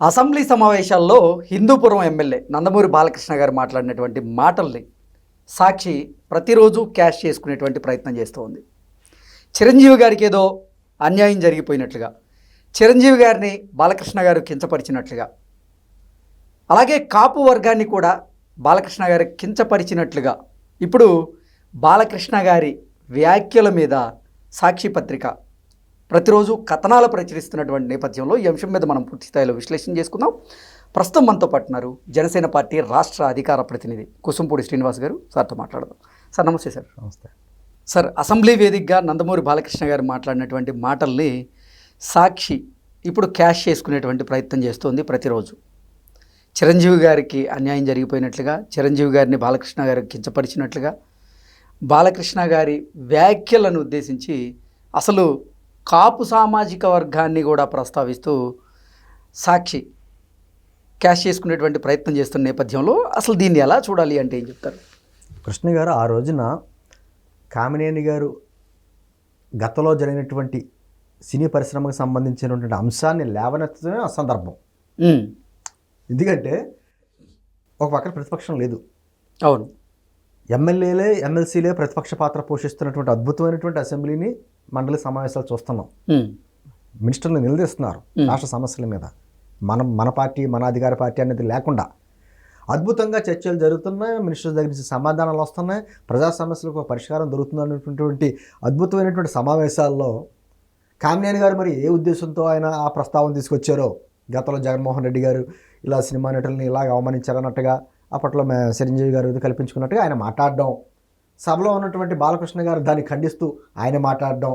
Assembly సమావేశాల్లో Hindupuram MLA Nandamuri Balakrishna గారు మాట్లాడినటువంటి మాటల్ని సాక్షి ప్రతిరోజు క్యాష్ చేసుకునేటువంటి ప్రయత్నం చేస్తోంది. చిరంజీవి గారికి ఏదో అన్యాయం జరిగిపోయినట్లుగా చిరంజీవి గారిని బాలకృష్ణ గారు కించపరిచినట్లుగా అలాగే కాపు వర్గాన్ని కూడా బాలకృష్ణ గారు కించపరిచినట్లుగా ఇప్పుడు బాలకృష్ణ గారి వ్యాఖ్యల మీద సాక్షి పత్రిక ప్రతిరోజు కథనాలు ప్రచురిస్తున్నటువంటి నేపథ్యంలో ఈ అంశం మీద మనం పూర్తి స్థాయిలో విశ్లేషణ చేసుకుందాం. ప్రస్తుతం మనతో పాటున్నారు జనసేన పార్టీ రాష్ట్ర అధికార ప్రతినిధి కుసుంపూడి శ్రీనివాస్ గారు. సార్తో మాట్లాడదాం. సార్ నమస్తే సార్. నమస్తే. సార్ అసెంబ్లీ వేదికగా నందమూరి బాలకృష్ణ గారు మాట్లాడినటువంటి మాటల్ని సాక్షి ఇప్పుడు క్యాష్ చేసుకునేటువంటి ప్రయత్నం చేస్తోంది ప్రతిరోజు. చిరంజీవి గారికి అన్యాయం జరిగిపోయినట్లుగా చిరంజీవి గారిని బాలకృష్ణ గారు కించపరిచినట్లుగా బాలకృష్ణ గారి వ్యాఖ్యలను ఉద్దేశించి అసలు కాపు సామాజిక వర్గాన్ని కూడా ప్రస్తావిస్తూ సాక్షి క్యాష్ చేసుకునేటువంటి ప్రయత్నం చేస్తున్న నేపథ్యంలో అసలు దీన్ని ఎలా చూడాలి అంటే ఏం చెప్తారు? కృష్ణ గారు ఆ రోజున కామినేని గారు గతంలో జరిగినటువంటి సినీ పరిశ్రమకు సంబంధించినటువంటి అంశాన్ని లేవనెత్తడమే ఆ సందర్భం. ఎందుకంటే ఒక పక్కన ప్రతిపక్షం లేదు. అవును. ఎమ్మెల్యేలే ఎమ్మెల్సీలే ప్రతిపక్ష పాత్ర పోషిస్తున్నటువంటి అద్భుతమైనటువంటి అసెంబ్లీని మండలి సమావేశాలు చూస్తున్నాం. మినిస్టర్లు నిలదీస్తున్నారు రాష్ట్ర సమస్యల మీద. మనం మన పార్టీ మన అధికార పార్టీ అనేది లేకుండా. అద్భుతంగా చర్చలు జరుగుతున్నాయి మినిస్టర్ దగ్గర నుంచి సమాధానాలు వస్తున్నాయి ప్రజా సమస్యలకు పరిష్కారం దొరుకుతుంది అనేటువంటి అద్భుతమైనటువంటి సమావేశాల్లో కామినేని గారు మరి ఏ ఉద్దేశంతో ఆయన ఆ ప్రస్తావన తీసుకొచ్చారో? గతంలో జగన్మోహన్ రెడ్డి గారు ఇలా సినిమా నటుల్ని ఇలాగ అవమానించారన్నట్టుగా అప్పట్లో చిరంజీవి గారు కల్పించుకున్నట్టుగా ఆయన మాట్లాడడం సభలో ఉన్నటువంటి బాలకృష్ణ గారు దాన్ని ఖండిస్తూ ఆయన మాట్లాడడం.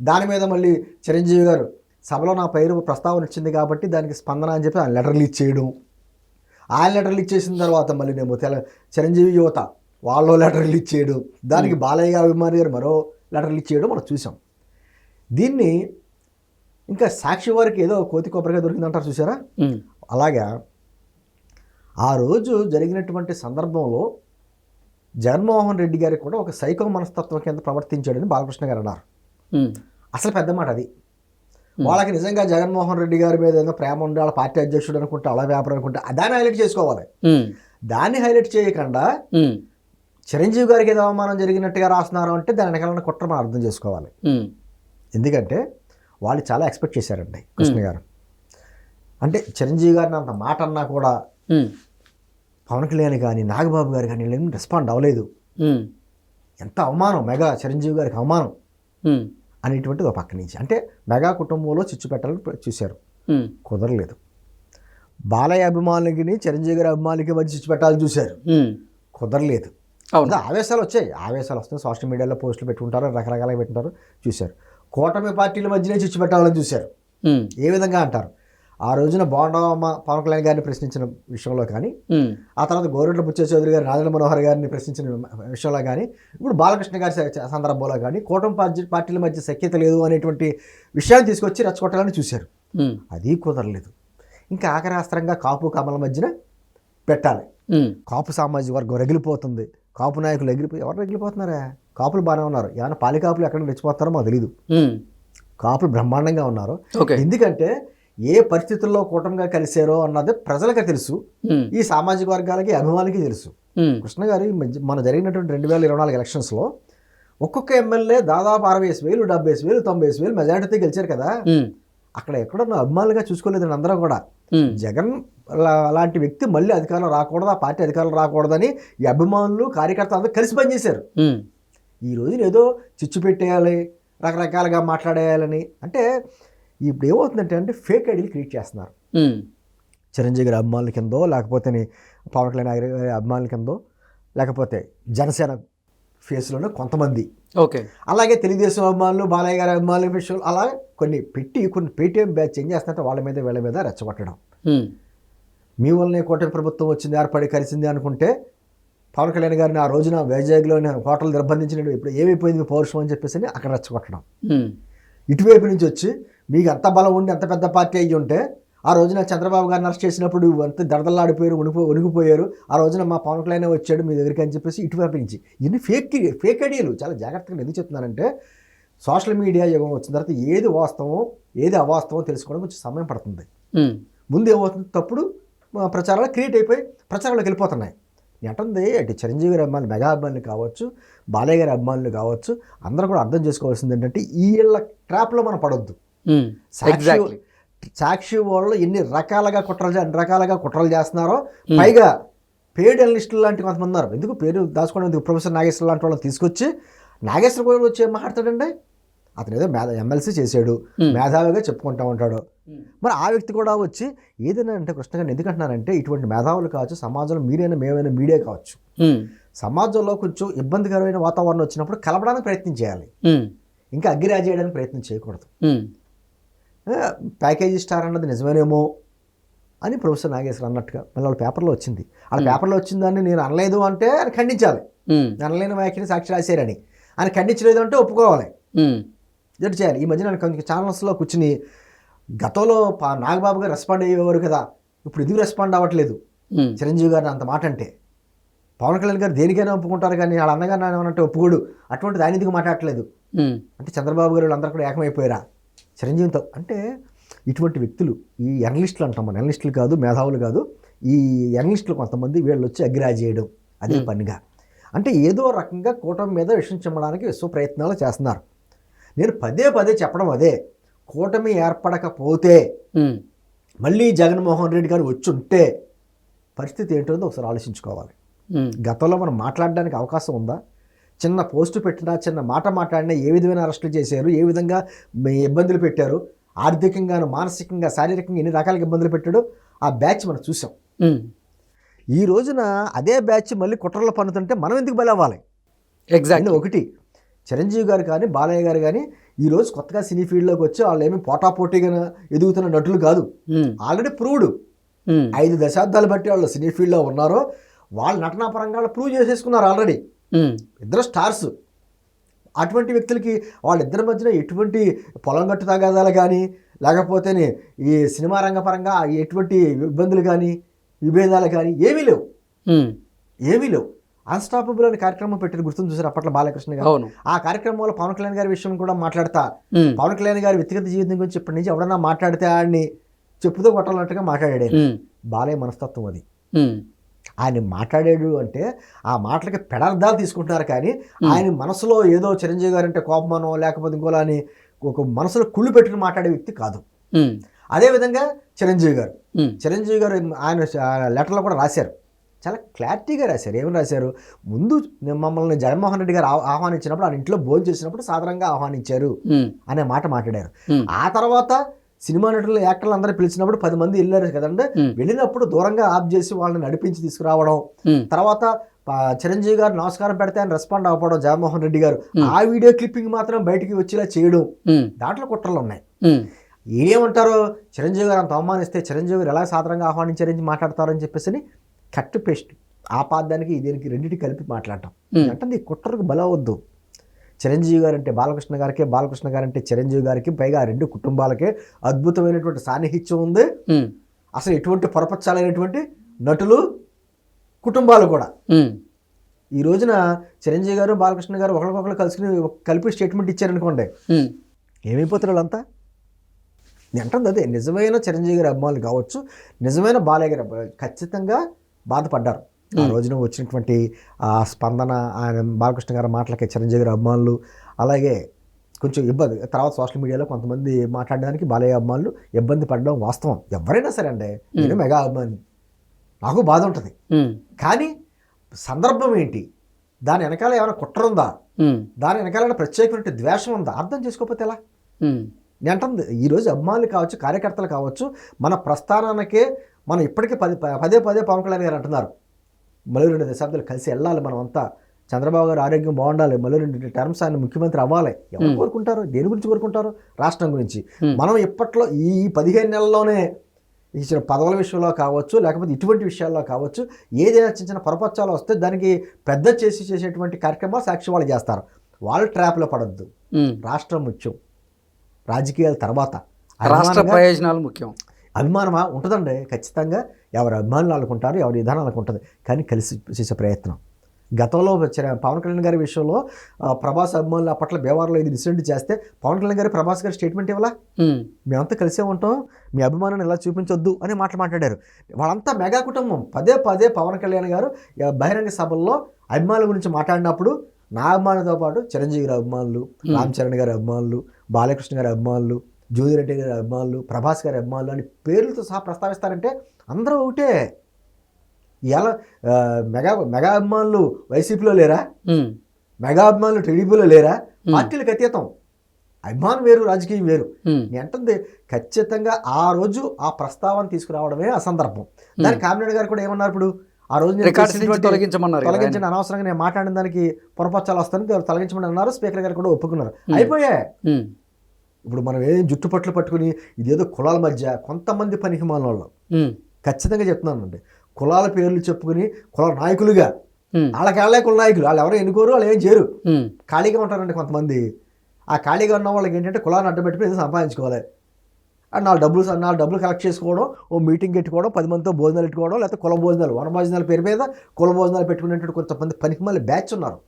దాని మీద మళ్ళీ చిరంజీవి గారు సభలో నా పేరు ప్రస్తావన వచ్చింది కాబట్టి దానికి స్పందన అని చెప్పి ఆయన లెటర్లు ఇచ్చేయడం ఆయన లెటర్లు ఇచ్చేసిన తర్వాత మళ్ళీ నేను తెల చిరంజీవి యువత వాళ్ళు లెటర్లు ఇచ్చేయడం దానికి బాలయ్య గారు అభిమాని గారు మరో లెటర్లు ఇచ్చేయడం మనం చూసాం. దీన్ని ఇంకా సాక్షి వారికి ఏదో కోతి కొబ్బరిగా దొరికిందంటారు చూసారా? ఉమ్, అలాగా ఆ రోజు జరిగినటువంటి సందర్భంలో జగన్మోహన్ రెడ్డి గారికి కూడా ఒక సైకో మనస్తత్వం కింద ప్రవర్తించాడని బాలకృష్ణ గారు అన్నారు. అసలు పెద్ద మాట అది. వాళ్ళకి నిజంగా జగన్మోహన్ రెడ్డి గారి మీద ఏదో ప్రేమ ఉండి వాళ్ళ పార్టీ అధ్యక్షుడు అనుకుంటే అలా వ్యాపారం అనుకుంటే దాన్ని హైలైట్ చేసుకోవాలి. దాన్ని హైలైట్ చేయకుండా చిరంజీవి గారికి ఏదో అవమానం జరిగినట్టుగా రాస్తున్నారు అంటే దాని వెనకాల కుట్ర మనం అర్థం చేసుకోవాలి. ఎందుకంటే వాళ్ళు చాలా ఎక్స్పెక్ట్ చేశారండి కృష్ణ గారు. అంటే చిరంజీవి గారిని అంత మాట అన్నా కూడా పవన్ కళ్యాణ్ కానీ నాగబాబు గారు కానీ వీళ్ళేం రెస్పాండ్ అవ్వలేదు. ఎంత అవమానం మెగా చిరంజీవి గారికి అవమానం అనేటువంటిది ఒక పక్క నుంచి. అంటే మెగా కుటుంబంలో చిచ్చు పెట్టాలని చూశారు. కుదరలేదు. బాలయ్య అభిమానులకి చిరంజీవి గారి అభిమానులకి మధ్య చిచ్చు పెట్టాలని చూశారు. కుదరలేదు. అవును. ఆవేశాలు వచ్చాయి. ఆవేశాలు వస్తాయి సోషల్ మీడియాలో పోస్టులు పెట్టుకుంటారు రకరకాలుగా పెట్టుకుంటారు చూశారు. కూటమి పార్టీల మధ్యనే చిచ్చు పెట్టాలని చూశారు. ఏ విధంగా అంటారు? ఆ రోజున బోండమ్మ పవన్ కళ్యాణ్ గారిని ప్రశ్నించిన విషయంలో కానీ ఆ తర్వాత గోరెట్ల బుచ్చ చౌదరి గారు రాజేంద్ర మనోహర్ గారిని ప్రశ్నించిన విషయంలో కానీ ఇప్పుడు బాలకృష్ణ గారి సందర్భంలో కానీ కూటమి పార్టీ పార్టీల మధ్య సఖ్యత లేదు అనేటువంటి విషయాన్ని తీసుకొచ్చి రెచ్చగొట్టాలని చూశారు. అది కుదరలేదు. ఇంకా ఆఖరి అస్త్రంగా కాపు కమల మధ్యన పెట్టాలి. కాపు సామాజిక వర్గం రగిలిపోతుంది. కాపు నాయకులు ఎగిలిపోయి ఎవరు రగిలిపోతున్నారా? కాపులు బాగానే ఉన్నారు. ఏమైనా పాలికాపులు ఎక్కడ రెచ్చిపోతారో మాకు తెలియదు కాపులు బ్రహ్మాండంగా ఉన్నారు. ఎందుకంటే ఏ పరిస్థితుల్లో కూటమిగా కలిశారో అన్నది ప్రజలకు తెలుసు. ఈ సామాజిక వర్గాలకి అభిమానులకి తెలుసు. కృష్ణ గారు మన జరిగినటువంటి రెండు వేల ఇరవై నాలుగు ఎలక్షన్స్లో ఒక్కొక్క ఎమ్మెల్యే దాదాపు అరవై వేలు డెబ్బై వేలు తొంభై వేసి వేలు మెజారిటీతో గెలిచారు కదా. అక్కడ ఎక్కడన్నా అభిమానులుగా చూసుకోలేదండి అందరూ కూడా. జగన్ లాంటి వ్యక్తి మళ్ళీ అధికారంలో రాకూడదు? ఆ పార్టీ అధికారంలో రాకూడదని ఈ అభిమానులు కార్యకర్తలు అందరూ కలిసి పనిచేశారు. ఈ రోజున ఏదో చిచ్చు పెట్టేయాలి రకరకాలుగా మాట్లాడేయాలని. అంటే ఇప్పుడు ఏమవుతుందంటే అంటే ఫేక్ ఐడీలు క్రియేట్ చేస్తున్నారు. చిరంజీవి గారి అభిమానుల కిందో లేకపోతే పవన్ కళ్యాణ్ గారి అభిమానుల కిందో లేకపోతే జనసేన ఫేస్లోనే కొంతమంది. ఓకే. అలాగే తెలుగుదేశం అభిమానులు బాలయ్య గారి అభిమానుల విషయంలో అలా కొన్ని పెట్టి కొన్ని పేటీఎం బ్యాచ్ ఏం చేస్తుంటే వాళ్ళ మీద వీళ్ళ మీద రెచ్చగొట్టడం. మీ వల్లనే కూటమి ప్రభుత్వం వచ్చింది ఏర్పడి కలిసింది అనుకుంటే పవన్ కళ్యాణ్ గారిని ఆ రోజున వైజాగ్లోని హోటల్ నిర్బంధించిన ఇప్పుడు ఏమైపోయింది పౌరుషం అని చెప్పేసి అక్కడ రెచ్చగొట్టడం. ఇటువైపు నుంచి వచ్చి మీకు ఎంత బలం ఉండి ఎంత పెద్ద పార్టీ అయ్యి ఉంటే ఆ రోజున చంద్రబాబు గారిని అరెస్ట్ చేసినప్పుడు అంత దడదల్లాడిపోయారు ఉనిపో ఉనికిపోయారు. ఆ రోజున మా పవన్ కళ్యాణ్ వచ్చాడు మీ దగ్గరికి అని చెప్పేసి ఇటువైపు నుంచి. ఇన్ని ఫేక్ ఫేక్ ఐడియాలు చాలా జాగ్రత్తగా ఎందుకు చెప్తున్నానంటే సోషల్ మీడియా యుగం వచ్చిన తర్వాత ఏది వాస్తవం ఏది అవాస్తవం తెలుసుకోవడం కొంచెం సమయం పడుతుంది. ముందు ఏమవుతుంది? తప్పుడు ప్రచారాలు క్రియేట్ అయిపోయి ప్రచారాలకు వెళ్ళిపోతున్నాయి. నేను అంటుంది అంటే చిరంజీవి గారి అభిమానులు మెగా అభిమానులు కావచ్చు బాలయ్య గారి అభిమానులు కావచ్చు అందరూ కూడా అర్థం చేసుకోవాల్సింది ఏంటంటే ఈ ఇళ్ళ ట్రాప్లో మనం పడొద్దు. ఎగ్జాక్ట్లీ సాక్షి వాళ్ళు ఎన్ని రకాలుగా కుట్రలు ఎన్ని రకాలుగా కుట్రలు చేస్తున్నారో పైగా పేడ్ అనలిస్టులు లాంటి కొంతమంది ఉన్నారు. ఎందుకు పేరు దాచుకోవడం ప్రొఫెసర్ నాగేశ్వర లాంటి వాళ్ళని తీసుకొచ్చి నాగేశ్వర గోయల్ వచ్చి ఏం మాట్లాడతాడండి? అతను ఏదో మేధ ఎమ్మెల్సీ చేశాడు. Hmm. మేధావిగా చెప్పుకుంటా ఉంటాడు. మరి ఆ వ్యక్తి కూడా వచ్చి ఏదైనా అంటే కృష్ణ గారిని ఎందుకంటున్నారంటే ఇటువంటి మేధావులు కావచ్చు సమాజంలో మీరైనా మేమైనా మీడియా కావచ్చు. సమాజంలో కొంచెం ఇబ్బందికరమైన వాతావరణం వచ్చినప్పుడు కలపడానికి ప్రయత్నం చేయాలి. ఇంకా అగ్గిరా చేయడానికి ప్రయత్నం చేయకూడదు. ప్యాకేజీ స్టార్ అన్నది నిజమేనేమో అని ప్రొఫెసర్ నాగేశ్వర అన్నట్టుగా మళ్ళీ వాళ్ళ పేపర్లో వచ్చింది. వాళ్ళ పేపర్లో వచ్చిందని నేను అనలేదు అంటే ఆయన ఖండించాలి. అనలేని వ్యాఖ్యని సాక్షి రాశారని. ఆయన ఖండించలేదు అంటే ఒప్పుకోవాలి. జడ్డు చేయాలి. ఈ మధ్య నేను కొన్ని ఛానల్స్లో కూర్చుని గతంలో పా నాగబాబు గారు రెస్పాండ్ అయ్యేవారు కదా. ఇప్పుడు ఎందుకు రెస్పాండ్ అవ్వట్లేదు? చిరంజీవి గారిని అంత మాట అంటే. పవన్ కళ్యాణ్ గారు దేనికైనా ఒప్పుకుంటారు కానీ వాళ్ళ అన్నగారు ఏమనంటే ఒప్పుకోడు. అటువంటిది ఆయన ఎందుకు మాట్లాడట్లేదు? అంటే చంద్రబాబు గారు అందరూ కూడా ఏకమైపోయారా? చిరంజీవితో అంటే ఇటువంటి వ్యక్తులు ఈ ఎనలిస్టులు అంటాం మన. ఎనలిస్టులు కాదు మేధావులు కాదు. ఈ ఎనలిస్టులు కొంతమంది వీళ్ళు వచ్చి అగ్రా చేయడం అదే పనిగా. అంటే ఏదో రకంగా కూటమి మీద విషయం చెమ్మడానికి విశ్వ ప్రయత్నాలు చేస్తున్నారు. నేను పదే పదే చెప్పడం అదే. కూటమి ఏర్పడకపోతే మళ్ళీ జగన్మోహన్ రెడ్డి గారు వచ్చి ఉంటే పరిస్థితి ఏంటో ఒకసారి ఆలోచించుకోవాలి. గతంలో మనం మాట్లాడడానికి అవకాశం ఉందా? చిన్న పోస్టు పెట్టినా చిన్న మాట మాట్లాడినా ఏ విధమైన అరెస్టులు చేశారు ఏ విధంగా ఇబ్బందులు పెట్టారు ఆర్థికంగాను మానసికంగా శారీరకంగా ఎన్ని రకాల ఇబ్బందులు పెట్టాడో ఆ బ్యాచ్ మనం చూసాం. ఈ రోజున అదే బ్యాచ్ మళ్ళీ కుట్రలో పన్నుతుంటే మనం ఎందుకు బలవ్వాలి? ఎగ్జాక్ట్లీ అంటే ఒకటి. చిరంజీవి గారు కానీ బాలయ్య గారు కానీ ఈ రోజు కొత్తగా సినీ ఫీల్డ్లోకి వచ్చి వాళ్ళు ఏమి పోటాపోటీగా ఎదుగుతున్న నటులు కాదు. Already proved. ఐదు దశాబ్దాలు బట్టి వాళ్ళు సినీ ఫీల్డ్లో ఉన్నారో వాళ్ళు నటనాపరంగా ప్రూవ్ చేసేసుకున్నారు ఆల్రెడీ. ఇద్దరు స్టార్స్. అటువంటి వ్యక్తులకి వాళ్ళిద్దరి మధ్యన ఎటువంటి పొలం గట్టు తగాదాలు కానీ లేకపోతే ఈ సినిమా రంగపరంగా ఎటువంటి ఇబ్బందులు కానీ విభేదాలు కానీ ఏమీ లేవు. ఏమీ లేవు. అన్స్టాపబుల్ అనే కార్యక్రమం పెట్టిన గుర్తుంది చూసారు అప్పట్లో బాలకృష్ణ గారు? ఆ కార్యక్రమంలో పవన్ కళ్యాణ్ గారి విషయం కూడా మాట్లాడతా. పవన్ కళ్యాణ్ గారి వ్యక్తిగత జీవితం గురించి ఇప్పటి నుంచి ఎవడన్నా మాట్లాడితే ఆయన్ని చెప్పుతో కొట్టాలన్నట్టుగా మాట్లాడాడు బాలయ్య మనస్తత్వం అది. ఆయన మాట్లాడాడు అంటే ఆ మాటలకి పెడార్థాలు తీసుకుంటున్నారు కానీ ఆయన మనసులో ఏదో చిరంజీవి గారు అంటే కోపమనో లేకపోతే ఇంకోలా అని ఒక మనసులో కుళ్ళు పెట్టుకుని మాట్లాడే వ్యక్తి కాదు. అదేవిధంగా చిరంజీవి గారు. చిరంజీవి గారు ఆయన లెటర్లో కూడా రాశారు. చాలా క్లారిటీగా రాశారు. ఏమని రాశారు? ముందు మమ్మల్ని జగన్మోహన్ రెడ్డి గారు ఆహ్- ఆహ్వానించినప్పుడు ఆయన ఇంట్లో భోజనం చేసినప్పుడు సాధారణంగా ఆహ్వానించారు అనే మాట మాట్లాడారు. ఆ తర్వాత సినిమా నటులు యాక్టర్లు అందరూ పిలిచినప్పుడు పది మంది వెళ్ళారు కదండి. వెళ్ళినప్పుడు దూరంగా ఆఫ్ చేసి వాళ్ళని నడిపించి తీసుకురావడం. తర్వాత చిరంజీవి గారు నమస్కారం పెడితే ఆయన రెస్పాండ్ అవ్వడం జగన్మోహన్ రెడ్డి గారు. ఆ వీడియో క్లిప్పింగ్ మాత్రం బయటికి వచ్చేలా చేయడం. దాంట్లో కుట్రలు ఉన్నాయి. ఏమంటారు? చిరంజీవి గారు అంత అవమానిస్తే చిరంజీవి గారు ఎలా సాధారణంగా ఆహ్వానించారని మాట్లాడతారని చెప్పేసి కట్ పేస్ట్ ఆ పాదానికి దీనికి రెండింటి కలిపి మాట్లాడటం. అంటే ఈ కుట్రకు బలవద్దు చిరంజీవి గారు అంటే బాలకృష్ణ గారికి బాలకృష్ణ గారు అంటే చిరంజీవి గారికి పైగా రెండు కుటుంబాలకే అద్భుతమైనటువంటి సాన్నిహిత్యం ఉంది. అసలు ఎటువంటి పొరపచ్చాలైనటువంటి నటులు కుటుంబాలు కూడా. ఈ రోజున చిరంజీవి గారు బాలకృష్ణ గారు ఒకరికొకరు ఒక- కలిపి స్టేట్మెంట్ ఇచ్చారనుకోండి. ఏమైపోతారు వాళ్ళంతా? నేను అంటుంది అదే నిజమైన చిరంజీవి గారి అభిమానులు కావచ్చు నిజమైన బాలయ్య గారి ఖచ్చితంగా బాధపడ్డారు. ఆ రోజున వచ్చినటువంటి ఆ స్పందన ఆయన బాలకృష్ణ గారి మాటలకి చిరంజీవి గారి అభిమానులు అలాగే కొంచెం ఇబ్బంది తర్వాత సోషల్ మీడియాలో కొంతమంది మాట్లాడడానికి బాలయ్య అభిమానులు ఇబ్బంది పడడం వాస్తవం. ఎవరైనా సరే అండి నేను మెగా అభిమాని నాకు బాధ ఉంటుంది. కానీ సందర్భం ఏంటి? దాని వెనకాల ఏమైనా కుట్ర ఉందా? దాని వెనకాల ప్రత్యేకమైన ద్వేషం ఉందా? అర్థం చేసుకోకపోతే ఎలా? నేను అంటుంది ఈరోజు అభిమానులు కావచ్చు కార్యకర్తలు కావచ్చు మన ప్రస్థానానికే మనం ఇప్పటికీ పది పదే పదే పవన్ కళ్యాణ్ గారు అంటున్నారు. మళ్ళీ రెండు దశాబ్దాలు కలిసి వెళ్ళాలి మనం అంతా చంద్రబాబు గారు ఆరోగ్యం బాగుండాలి. మళ్ళీ రెండు టర్మ్స్ ఆయన ముఖ్యమంత్రి అవ్వాలి. ఎవరు కోరుకుంటారు? దేని గురించి కోరుకుంటారు? రాష్ట్రం గురించి. మనం ఇప్పట్లో ఈ పదిహేను నెలల్లోనే ఇచ్చిన పదవుల విషయంలో కావచ్చు లేకపోతే ఇటువంటి విషయాల్లో కావచ్చు ఏదైనా చిన్న చిన్న పొరపచ్చాలు వస్తే దానికి పెద్ద చేసి చేసేటువంటి కార్యక్రమాలు సాక్షి వాళ్ళు చేస్తారు. వాళ్ళు ట్రాప్లో పడద్దు. రాష్ట్రం ముఖ్యం. రాజకీయాల తర్వాత. రాష్ట్ర ప్రయోజనాలు ముఖ్యం. అభిమానమా? ఉంటుందండి. ఖచ్చితంగా. ఎవరి అభిమానులు అనుకుంటారు ఎవరి విధానం అనుకుంటుంది. కానీ కలిసి చేసే ప్రయత్నం. గతంలో వచ్చిన పవన్ కళ్యాణ్ గారి విషయంలో ప్రభాస్ అభిమానులు అప్పట్లో బేవార్లో ఇది ఇన్సిడెంట్ చేస్తే పవన్ కళ్యాణ్ గారి ప్రభాస్ గారి స్టేట్మెంట్ ఇవ్వాలా? మేమంతా కలిసే ఉంటాం. మీ అభిమానాన్ని ఇలా చూపించొద్దు అని మాటలు మాట్లాడారు. వాళ్ళంతా మెగా కుటుంబం. పదే పదే పవన్ కళ్యాణ్ గారు బహిరంగ సభల్లో అభిమానుల గురించి మాట్లాడినప్పుడు నా అభిమానులతో పాటు చిరంజీవి గారి అభిమానులు రామ్ చరణ్ గారి అభిమానులు బాలకృష్ణ గారి అభిమానులు జోదిరెడ్డి గారి అభిమానులు ప్రభాస్ గారి అభిమానులు అని పేర్లతో సహా ప్రస్తావిస్తారంటే అందరూ ఒకటే. ఎలా మెగా మెగా అభిమానులు వైసీపీలో లేరా? మెగా అభిమానులు టీడీపీలో లేరా. పార్టీలకు అతీతం. అభిమానం వేరు రాజకీయం వేరు. అంటుంది ఖచ్చితంగా ఆ రోజు ఆ ప్రస్తావన తీసుకురావడమే ఆ సందర్భం. దానికి కామినేని గారు కూడా ఏమన్నారు ఇప్పుడు? ఆ రోజు తొలగించమన్నారు. తొలగించిన అనవసరంగా నేను మాట్లాడిన దానికి పొరపచ్చాలు వస్తాను తొలగించమని అన్నారు. స్పీకర్ గారు కూడా ఒప్పుకున్నారు. అయిపోయాయి. ఉమ్, ఇప్పుడు మనం ఏం జుట్టుపట్లు పట్టుకుని ఇదేదో కులాల మధ్య కొంతమంది పనికి వాళ్ళు. ఖచ్చితంగా చెప్తున్నానండి. కులాల పేర్లు చెప్పుకుని కుల నాయకులుగా ఉమ్, వాళ్ళకి వాళ్ళే కుల నాయకులు వాళ్ళు ఎవరు ఎన్నుకోరు వాళ్ళు ఏం చేయరు. ఖాళీగా ఉంటారండి కొంతమంది. ఆ ఖాళీగా ఉన్న వాళ్ళకి ఏంటంటే కులాన్ని అడ్డపెట్టుకుని ఏదో సంపాదించుకోవాలి. అండ్ నాలుగు డబ్బులు నాలుగు డబ్బులు కలెక్ట్ చేసుకోవడం ఓ మీటింగ్ పెట్టుకోవడం పది మందితో భోజనాలు పెట్టుకోవడం లేకపోతే కుల భోజనాలు వన భోజనాల పేరు మీద కుల భోజనాలు పెట్టుకునేటువంటి కొంతమంది పనికి మళ్ళీ బ్యాచ్ ఉన్నారు.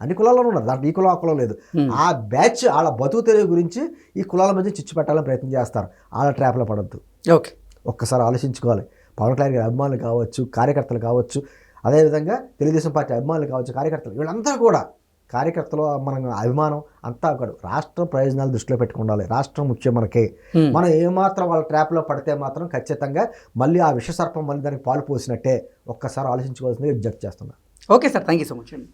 అన్ని కులాల్లో ఉన్నారు దాంట్లో ఈ కులం ఆ కులం లేదు. ఆ బ్యాచ్ వాళ్ళ బతుకు తెరువు గురించి ఈ కులాల మధ్య చిచ్చు పెట్టాలని ప్రయత్నం చేస్తారు. వాళ్ళ ట్రాప్లో పడద్దు. ఓకే. ఒక్కసారి ఆలోచించుకోవాలి. పవన్ కళ్యాణ్ గారి అభిమానులు కావచ్చు కార్యకర్తలు కావచ్చు అదేవిధంగా తెలుగుదేశం పార్టీ అభిమానులు కావచ్చు కార్యకర్తలు వీళ్ళందరూ కూడా కార్యకర్తలు మన అభిమానం అంతా ఒకడు రాష్ట్ర ప్రయోజనాలు దృష్టిలో పెట్టుకుండాలి. రాష్ట్రం ముఖ్యం మనకే. మనం ఏమాత్రం వాళ్ళ ట్రాప్లో పడితే మాత్రం ఖచ్చితంగా మళ్ళీ ఆ విషసర్పం మళ్ళీ దానికి పాలు పోసినట్టే ఒక్కసారి ఆలోచించుకోవాల్సిందిగా విజ్ఞప్తి చేస్తున్నా. Okay sir. Thank you so much అండి.